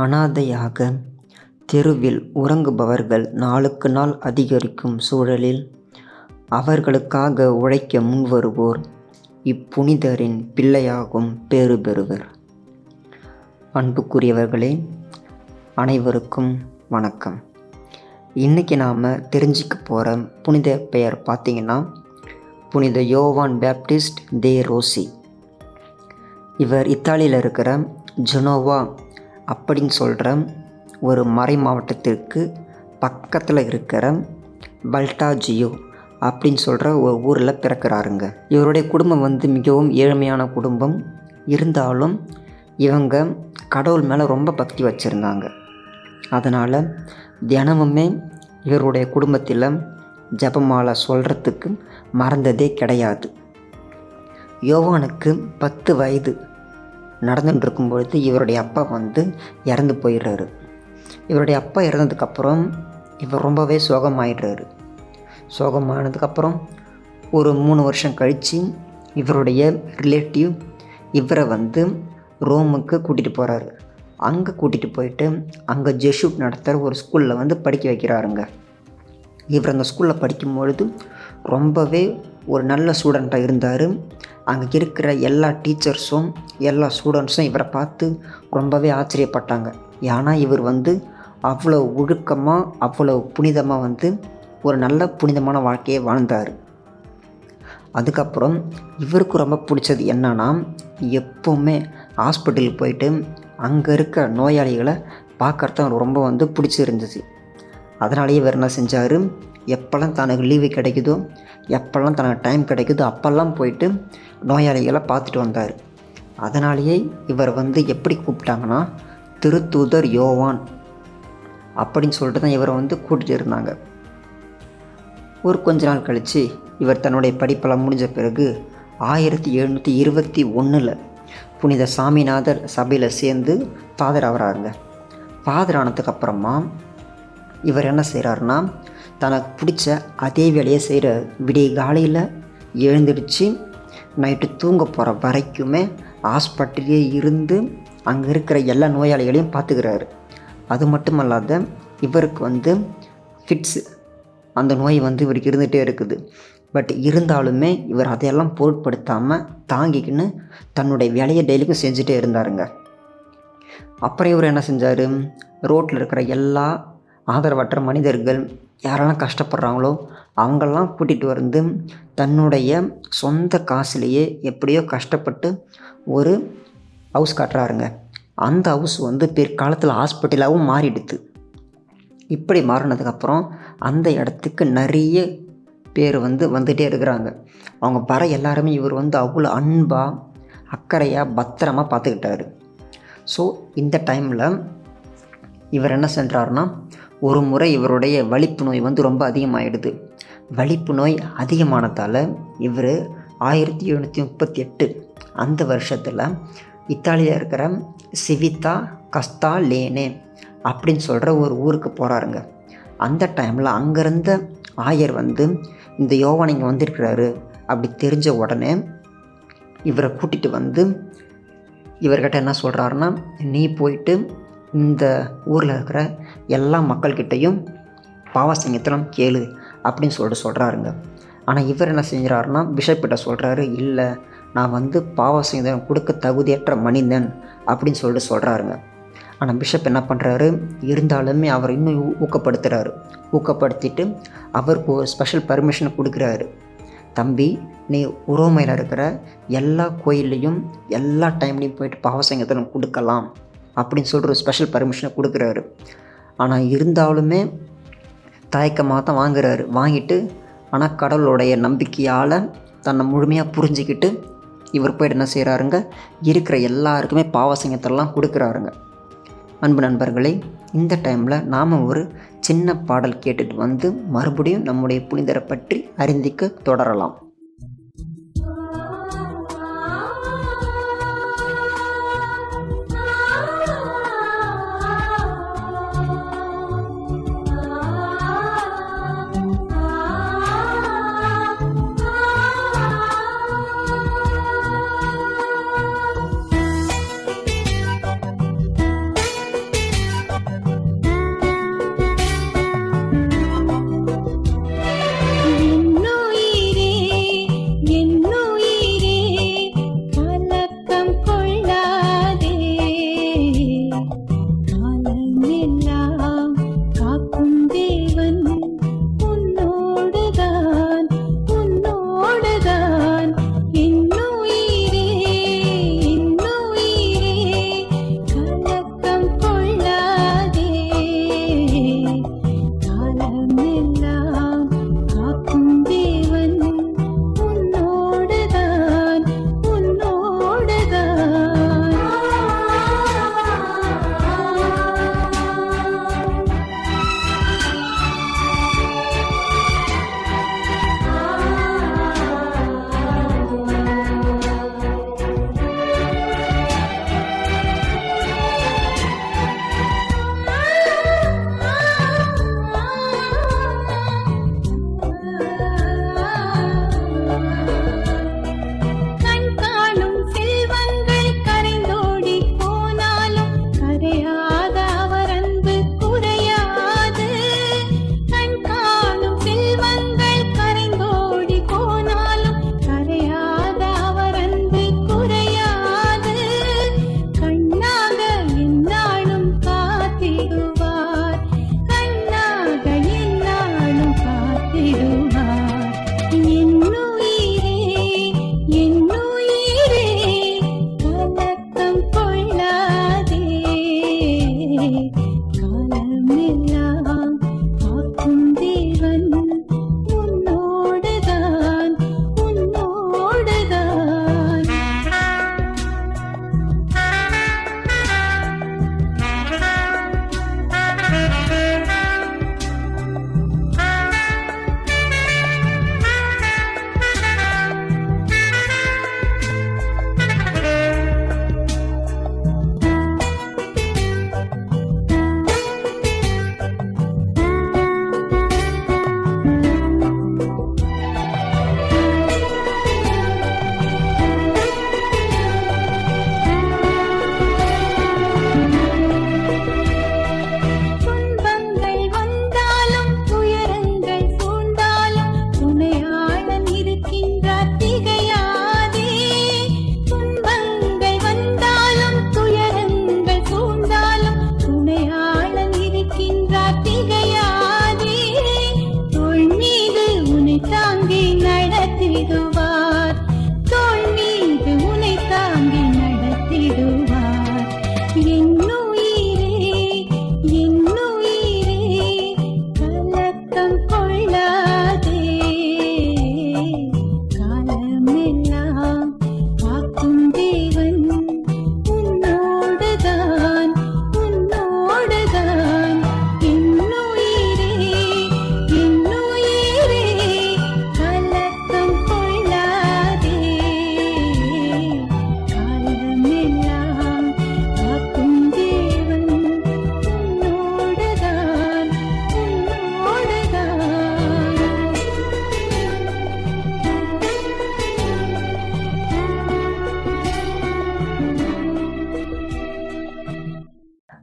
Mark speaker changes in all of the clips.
Speaker 1: அனாதையாக தெருவில் உறங்குபவர்கள் நாளுக்கு நாள் அதிகரிக்கும் சூழலில் அவர்களுக்காக உழைக்க முன்வருவோர் இப்புனிதரின் பிள்ளையாகும் பேறு பெறுவர் அன்புக்குரியவர்களே அனைவருக்கும் வணக்கம். இன்றைக்கி நாம் தெரிஞ்சிக்க போகிற புனித பெயர் பார்த்திங்கன்னா புனித யோவான் பேப்டிஸ்ட் தே ரோசி. இவர் இத்தாலியில் இருக்கிற ஜெனோவா அப்படின்னு சொல்கிற ஒரு மறை மாவட்டத்திற்கு பக்கத்தில் இருக்கிற பல்டாஜியோ அப்படின்னு சொல்கிற ஒரு ஊரில் பிறக்கிறாருங்க. இவருடைய குடும்பம் வந்து மிகவும் ஏழ்மையான குடும்பம். இருந்தாலும் இவங்க கடவுள் மேலே ரொம்ப பக்தி வச்சுருந்தாங்க. அதனால் தினமுமே இவருடைய குடும்பத்தில் ஜெபமாலை சொல்கிறதுக்கு மறந்ததே கிடையாது. யோவானுக்கு பத்து வயது. நடந்துட்டு இருக்கும்பொழுது இவருடைய அப்பா வந்து இறந்து போயிடுறாரு. இவருடைய அப்பா இறந்ததுக்கப்புறம் இவர் ரொம்பவே சோகமாயிடுறாரு. சோகமானதுக்கப்புறம் ஒரு மூணு வருஷம் கழித்து இவருடைய ரிலேட்டிவ் இவரை வந்து ரோமுக்கு கூட்டிகிட்டு போகிறாரு அங்கே கூட்டிகிட்டு போயிட்டு அங்கே ஜெஷூட் நடத்துகிற ஒரு ஸ்கூலில் வந்து படிக்க வைக்கிறாருங்க. இவர் அந்த ஸ்கூலில் படிக்கும்பொழுது ரொம்பவே ஒரு நல்ல ஸ்டூடெண்ட்டாக இருந்தார். அங்கே இருக்கிற எல்லா டீச்சர்ஸும் எல்லா ஸ்டூடெண்ட்ஸும் இவரை பார்த்து ரொம்பவே ஆச்சரியப்பட்டாங்க. ஏன்னா இவர் வந்து அவ்வளோ ஒழுக்கமாக அவ்வளோ புனிதமாக வந்து ஒரு நல்ல புனிதமான வாழ்க்கையை வாழ்ந்தார். அதுக்கப்புறம் இவருக்கு ரொம்ப பிடிச்சது என்னன்னா எப்போவுமே ஹாஸ்பிட்டலுக்கு போயிட்டு அங்கே இருக்க நோயாளிகளை பார்க்குறது ரொம்ப வந்து பிடிச்சிருந்துச்சு. அதனாலேயே இவர் என்ன செஞ்சார்? எப்போல்லாம் தனக்கு லீவு கிடைக்குதோ எப்போல்லாம் தனக்கு டைம் கிடைக்குதோ அப்போல்லாம் போயிட்டு நோயாளிகளை பார்த்துட்டு வந்தார். அதனாலேயே இவர் வந்து எப்படி கூப்பிட்டாங்கன்னா திருத்தூதர் யோவான் அப்படின்னு சொல்லிட்டு தான் இவரை வந்து கூட்டிகிட்டு இருந்தாங்க. ஒரு கொஞ்ச நாள் கழித்து இவர் தன்னுடைய படிப்பெல்லாம் முடிஞ்ச பிறகு ஆயிரத்தி எழுநூற்றி இருபத்தி ஒன்றில் புனித சாமிநாதர் சபையில் சேர்ந்து ஃபாதர் ஆகிறாருங்க. ஃபாதர் ஆனதுக்கப்புறமா இவர் என்ன செய்கிறாருன்னா தனக்கு பிடிச்ச அதே வேலையை செய்கிற விடிய காலையில் எழுந்திருச்சு நைட்டு தூங்க போகிற வரைக்குமே ஹாஸ்பிட்டலே இருந்து அங்கே இருக்கிற எல்லா நோயாளிகளையும் பார்த்துக்கிறாரு. அது மட்டும் அல்லாத இவருக்கு வந்து ஃபிட்ஸு அந்த நோய் வந்து இவருக்கு இருந்துகிட்டே இருக்குது. பட் இருந்தாலுமே இவர் அதையெல்லாம் பொருட்படுத்தாமல் தாங்கிக்கின்னு தன்னுடைய வேலையை டெய்லிக்கும் செஞ்சுட்டே இருந்தாருங்க. அப்புறம் இவர் என்ன செஞ்சார்? ரோட்டில் இருக்கிற எல்லா ஆதரவற்ற மனிதர்கள் யாரெல்லாம் கஷ்டப்படுறாங்களோ அவங்கெல்லாம் கூட்டிகிட்டு வந்து தன்னுடைய சொந்த காசுலேயே எப்படியோ கஷ்டப்பட்டு ஒரு ஹவுஸ் கட்டுறாருங்க. அந்த ஹவுஸ் வந்து பிற்காலத்தில் ஹாஸ்பிட்டலாகவும் மாறிடுது இப்படி மாறினதுக்கப்புறம் அந்த இடத்துக்கு நிறைய பேர் வந்து வந்துகிட்டே இருக்கிறாங்க. அவங்க வர எல்லாருமே இவர் வந்து அவ்வளோ அன்பாக அக்கறையாக பத்திரமா பார்த்துக்கிட்டாரு. ஸோ இந்த டைமில் இவர் என்ன செஞ்சாருன்னா ஒரு முறை இவருடைய வலிப்பு நோய் வந்து ரொம்ப அதிகமாகிடுது வலிப்பு நோய் அதிகமானதால் இவர் ஆயிரத்தி எழுநூற்றி முப்பத்தி எட்டு அந்த வருஷத்தில் இத்தாலியில் இருக்கிற சிவித்தா கஸ்தா லேனே அப்படின்னு சொல்கிற ஒரு ஊருக்கு போகிறாருங்க அந்த டைமில் அங்கேருந்த ஆயர் வந்து இந்த யோவான் இங்கே வந்திருக்கிறாரு அப்படி தெரிஞ்ச உடனே இவரை கூட்டிகிட்டு வந்து இவர்கிட்ட என்ன சொல்கிறாருன்னா நீ போயிட்டு இந்த ஊரில் இருக்கிற எல்லா மக்கள்கிட்டையும் பாவசிங்கத்தனம் கேளு அப்படின்னு சொல்லிட்டு சொல்கிறாருங்க ஆனால் இவர் என்ன செஞ்சுறாருன்னா பிஷப்பிட்ட சொல்கிறாரு இல்லை நான் வந்து பாவசிங்கத்தனம் கொடுக்க தகுதியற்ற மனிதன் அப்படின்னு சொல்லிட்டு சொல்கிறாருங்க ஆனால் பிஷப் என்ன பண்ணுறாரு இருந்தாலுமே அவர் இன்னும் ஊ- ஊக்கப்படுத்துகிறாரு ஊக்கப்படுத்திட்டு அவருக்கு ஒரு ஸ்பெஷல் பர்மிஷனை கொடுக்குறாரு. தம்பி நீ உரோமையில் இருக்கிற எல்லா கோயில்லையும் எல்லா டைம்லேயும் போயிட்டு பாவசங்கத்தனம் கொடுக்கலாம். அப்படின்னு சொல்லிட்டு ஒரு ஸ்பெஷல் பர்மிஷனை கொடுக்குறாரு.
Speaker 2: ஆனால் இருந்தாலுமே தயக்கமாக தான் வாங்குறாரு. வாங்கிட்டு ஆனால் கடவுளுடைய நம்பிக்கையால் தன்னை முழுமையாக புரிஞ்சுக்கிட்டு இவர் போய்ட்டு என்ன செய்கிறாருங்க இருக்கிற எல்லாருக்குமே பாவசங்கத்தெல்லாம் கொடுக்குறாருங்க. அன்பு நண்பர்களே இந்த டைமில் நாம் ஒரு சின்ன பாடல் கேட்டுட்டு வந்து மறுபடியும் நம்முடைய புனிதரை பற்றி அறிந்திக்க தொடரலாம்.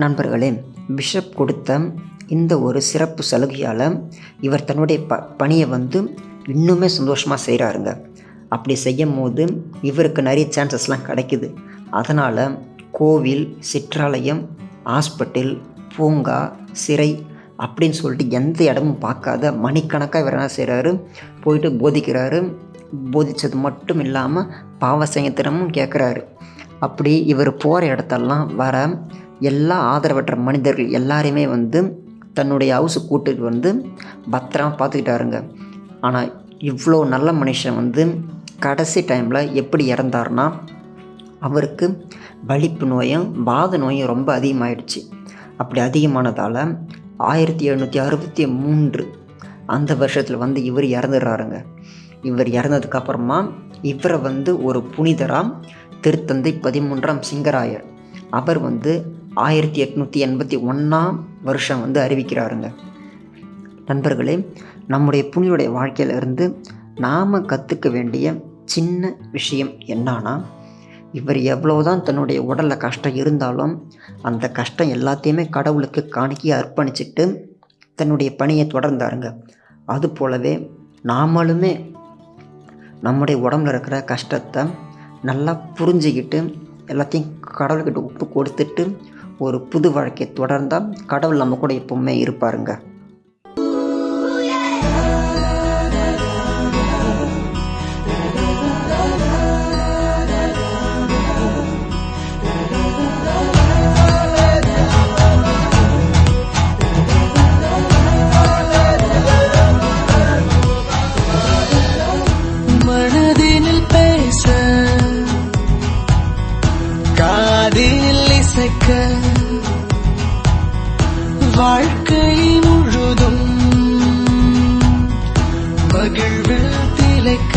Speaker 2: நண்பர்களே பிஷப் கொடுத்த இந்த ஒரு சிறப்பு சலுகையால் இவர் தன்னுடைய ப பணியை வந்து இன்னுமே சந்தோஷமாக செய்கிறாருங்க அப்படி செய்யும் போது இவருக்கு நிறைய சான்சஸ்லாம் கிடைக்குது. அதனால் கோவில் சிற்றாலயம் ஹாஸ்பிட்டல் பூங்கா சிறை அப்படின்னு சொல்லிட்டு எந்த இடமும் பார்க்காத மணிக்கணக்காக இவர் என்ன செய்கிறாரு போயிட்டு போதிக்கிறாரு. போதித்தது மட்டும் இல்லாமல் பாவசங்கத்தினமும் கேட்குறாரு
Speaker 1: அப்படி இவர் போகிற இடத்தெல்லாம் வர எல்லா ஆதரவற்ற மனிதர்கள் எல்லாரையுமே வந்து தன்னுடைய ஹவுஸு கூட்டிட்டு வந்து பத்திரமா பார்த்துக்கிட்டாருங்க. ஆனால் இவ்வளோ நல்ல மனுஷன் வந்து கடைசி டைமில் எப்படி இறந்தார்னா அவருக்கு வலிப்பு நோயும் வாத நோயும் ரொம்ப அதிகமாகிடுச்சு அப்படி அதிகமானதால் ஆயிரத்தி எழுநூற்றி அறுபத்தி மூன்று அந்த வருஷத்தில் வந்து இவர் இறந்துடுறாருங்க. இவர் இறந்ததுக்கப்புறமா இவரை வந்து ஒரு புனிதராக திருத்தந்தை பதிமூன்றாம் சிங்கராயர். அவர் வந்து ஆயிரத்தி எட்நூற்றி எண்பத்தி ஒன்றாம் வருஷம் வந்து அறிவிக்கிறாருங்க. நண்பர்களே நம்முடைய புனியுடைய வாழ்க்கையிலிருந்து நாம் கற்றுக்க வேண்டிய சின்ன விஷயம் என்னன்னா இவர் எவ்வளோதான் தன்னுடைய உடலில் கஷ்டம் இருந்தாலும் அந்த கஷ்டம் எல்லாத்தையுமே கடவுளுக்கு காணிக்கி அர்ப்பணிச்சிட்டு தன்னுடைய பணியை தொடர்ந்தாருங்க. அது போலவே நாமளுமே நம்முடைய உடம்புல இருக்கிற கஷ்டத்தை நல்லா புரிஞ்சுக்கிட்டு எல்லாத்தையும் கடவுள்கிட்ட ஒப்பு கொடுத்துட்டு ஒரு புது வாழ்க்கையை தொடர்ந்தால் கடவுள் நம்ம கூட எப்போவுமே இருப்பாருங்க.
Speaker 3: வாழ்க்கை முழுதும் மகிழ்வில் திளைக்க